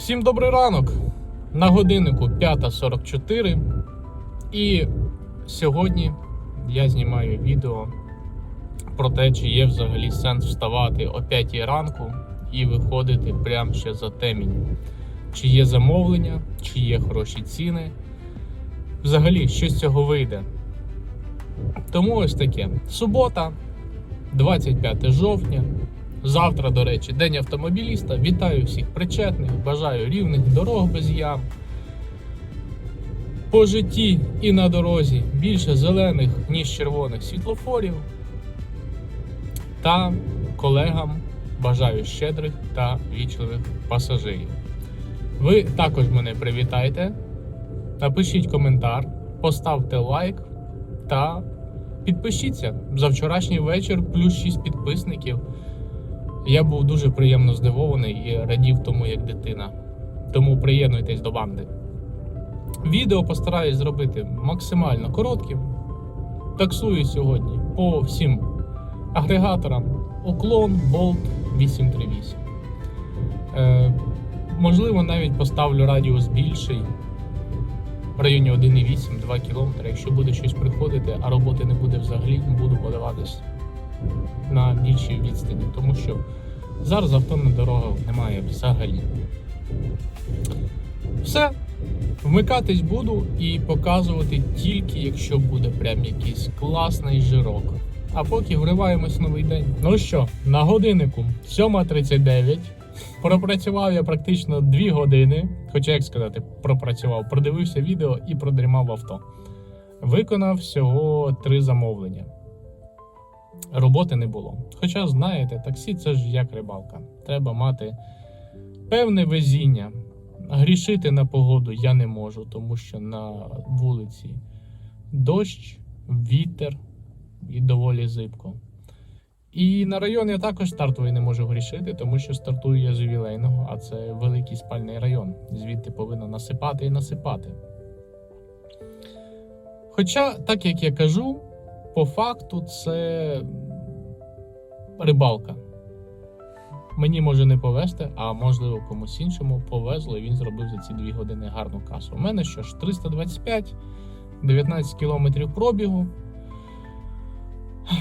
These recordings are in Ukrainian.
Всім добрий ранок. На годиннику 5.44. І сьогодні я знімаю відео про те, чи є взагалі сенс вставати о 5 ранку і виходити прямо ще за темінь. Чи є замовлення, чи є хороші ціни. Взагалі, що з цього вийде. Тому ось таке. Субота, 25 жовтня. Завтра, до речі, день автомобіліста. Вітаю всіх причетних, бажаю рівних дорог без ям. По житті і на дорозі більше зелених, ніж червоних світлофорів. Та колегам бажаю щедрих та вічливих пасажирів. Ви також мене привітайте. Напишіть коментар, поставте лайк та підпишіться. За вчорашній вечір плюс 6 підписників. Я був дуже приємно здивований і радів тому як дитина. Тому приєднуйтесь до банди. Відео постараюсь зробити максимально коротким. Таксую сьогодні по всім агрегаторам Уклон, Bolt 838. Е, можливо, навіть поставлю радіус більший в районі 1,8-2 км. Якщо буде щось приходити, а роботи не буде взагалі, буду подаватись на більшій відстані, тому що зараз авто на дорогах немає взагалі. Все. Вмикатись буду і показувати тільки, якщо буде прям якийсь класний жирок. А поки вриваємось в новий день. Ну що, на годиннику 7.39. Пропрацював я практично 2 години. Хоча, як сказати, пропрацював, продивився відео і продрімав авто. Виконав всього 3 замовлення роботи не було. Хоча, знаєте, таксі це ж як рибалка. Треба мати певне везіння. Грішити на погоду я не можу, тому що на вулиці дощ, вітер і доволі зибко. І на район я також стартовий не можу грішити, тому що стартую я з ювілейного, а це великий спальний район. Звідти повинно насипати і насипати. Хоча, так як я кажу, по факту це рибалка. Мені може не повезти, а можливо комусь іншому повезло, і він зробив за ці 2 години гарну касу. У мене що ж, 325, 19 кілометрів пробігу.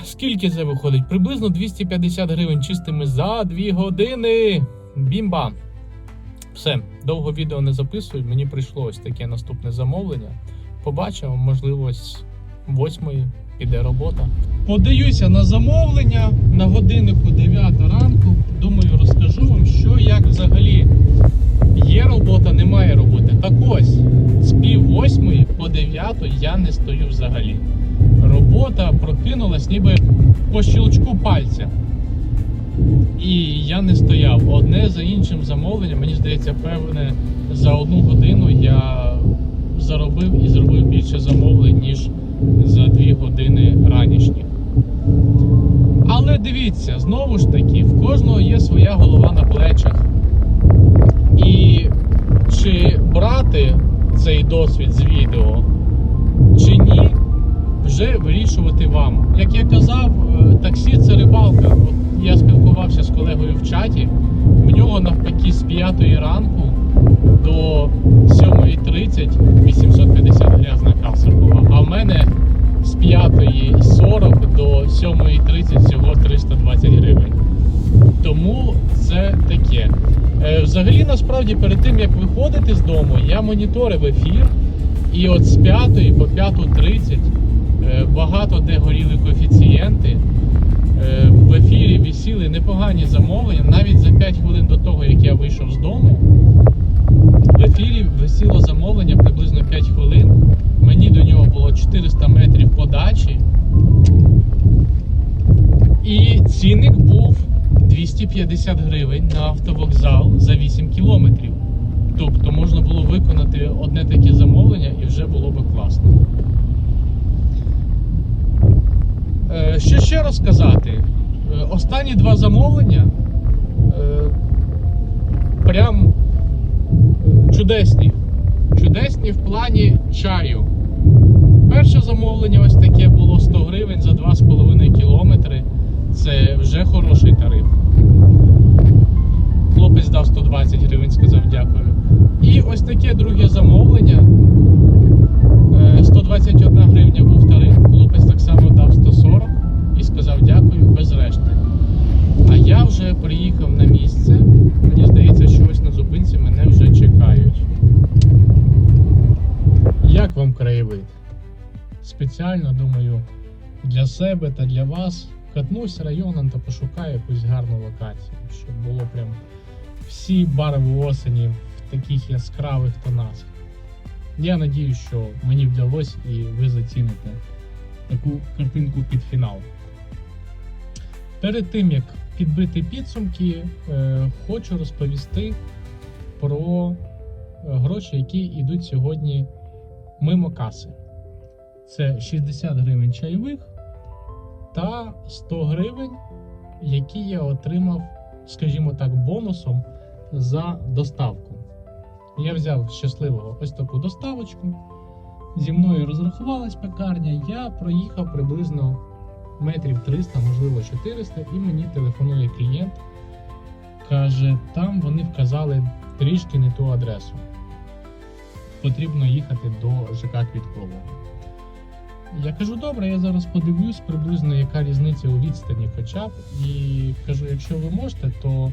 Скільки це виходить? Приблизно 250 гривень чистими за 2 години. Бімба! Все, довго відео не записую. Мені прийшло ось таке наступне замовлення. Побачимо, можливо, з 8 піде робота. Подаюся на замовлення на годиннику 9 ранку. Думаю, розкажу вам, що як взагалі є робота, немає роботи. Так ось, з пів восьмої по 9 я не стою взагалі. Робота прокинулась ніби по щелчку пальця. І я не стояв. Одне за іншим замовленням, мені здається, певне, за одну годину я заробив і зробив більше замовлень, ніж за 2 години ранішніх. Але дивіться, знову ж таки, в кожного є своя голова на плечах. І чи брати цей досвід з відео, чи ні, вже вирішувати вам. Як я казав, е, таксі це рибалка. Я спілкувався з колегою в чаті, в нього навпаки з 5 ранку до 7.30 850 грязна каса була. А в мене з 5.40 до 7.30 всього 320 гривень. Тому це таке. Е, Взагалі, насправді, перед тим як виходити з дому, я моніторив ефір. І от з 5 по 5.30 е, багато де горіли коефіцієнти. Е, В ефірі висіли непогані замовлення. Навіть за 5 хвилин до того, як я вийшов з дому, в ефірі висіло замовлення приблизно 5 хвилин. Мені до нього було 400 метрів подачі. І цінник був 250 гривень на автовокзал за 8 кілометрів. Тобто можна було виконати одне таке замовлення і вже було би класно. Е, Що ще розказати? Е, Останні два замовлення е, прям чудесні. Чудесні в плані чаю. Перше замовлення ось таке було 100 гривень за 2,5 кілометри. Це вже хороший тариф. Хлопець дав 120 гривень, сказав дякую. І ось таке друге замовлення е, 120 Спеціально думаю, для себе та для вас катнусь районом та пошукаю якусь гарну локацію, щоб було прям всі барви осені в таких яскравих тонах. Я надію, що мені вдалося і ви заціните таку картинку під фінал. Перед тим як підбити підсумки, е, хочу розповісти про е, гроші, які йдуть сьогодні мимо каси. Це 60 гривень чайових та 100 гривень, які я отримав, скажімо так, бонусом за доставку. Я взяв щасливого ось таку доставочку. Зі мною розрахувалась пекарня. Я проїхав приблизно метрів 300, можливо 400, і мені телефонує клієнт. Каже, там вони вказали трішки не ту адресу. Потрібно їхати до ЖК Квіткового. Я кажу, добре, я зараз подивлюсь приблизно, яка різниця у відстані хоча б. І кажу, якщо ви можете, то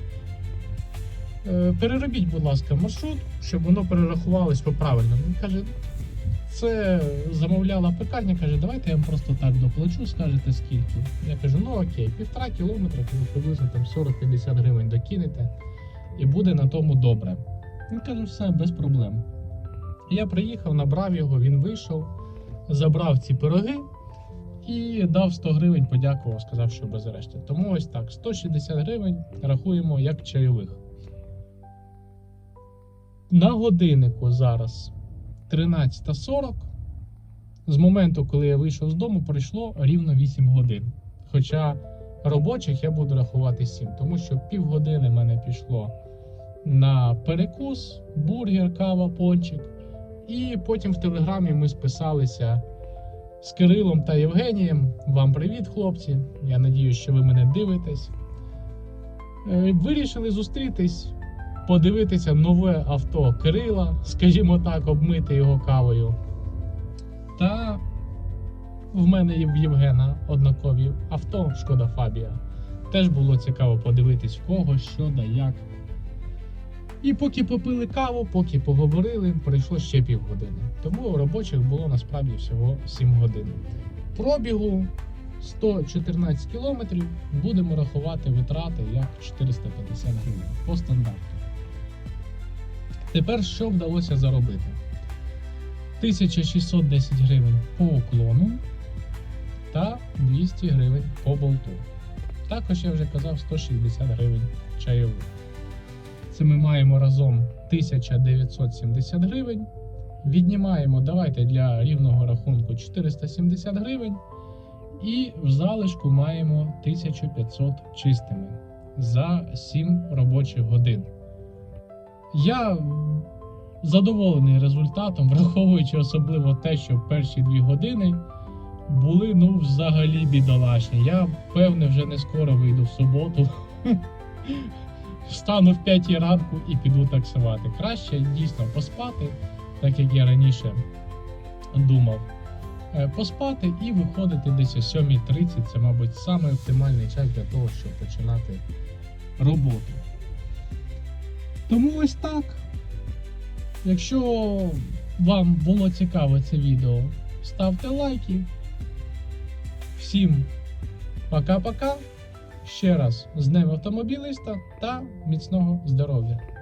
е, переробіть, будь ласка, маршрут, щоб воно перерахувалось по правильному. Він каже, це замовляла пекарня, каже, давайте я вам просто так доплачу, скажете скільки. Я кажу, ну окей, півтора кілометра, приблизно там 40-50 гривень докинете, і буде на тому добре. Він каже, все, без проблем. Я приїхав, набрав його, він вийшов, забрав ці пироги і дав 100 гривень, подякував, сказав, що без решти. Тому ось так, 160 гривень рахуємо як чайових. На годиннику зараз 13.40. З моменту, коли я вийшов з дому, пройшло рівно 8 годин. Хоча робочих я буду рахувати 7, тому що півгодини мене пішло на перекус, бургер, кава, пончик. І потім в телеграмі ми списалися з Кирилом та Євгенієм. Вам привіт, хлопці! Я надію, що ви мене дивитесь. Е, Вирішили зустрітись, подивитися нове авто Кирила, скажімо так, обмити його кавою. Та в мене є в Євгена однакові авто Шкода Фабія. Теж було цікаво подивитись в кого, що да як. І поки попили каву, поки поговорили, пройшло ще півгодини. Тому робочих було насправді всього 7 годин. Пробігу 114 кілометрів будемо рахувати витрати як 450 гривень по стандарту. Тепер що вдалося заробити? 1610 гривень по уклону та 200 гривень по болту. Також я вже казав 160 гривень чайових. Це ми маємо разом 1970 гривень. Віднімаємо, давайте для рівного рахунку 470 гривень. І в залишку маємо 1500 чистими за 7 робочих годин. Я задоволений результатом, враховуючи особливо те, що перші 2 години були ну взагалі бідолашні. Я певне вже не скоро вийду в суботу. Встану в 5 ранку і піду таксувати. Краще дійсно поспати, так як я раніше думав. Е, Поспати і виходити десь о 7.30. Це, мабуть, самий оптимальний час для того, щоб починати роботу. Тому ось так. Якщо вам було цікаво це відео, ставте лайки. Всім пока-пока. Ще раз з Днем автомобіліста та міцного здоров'я!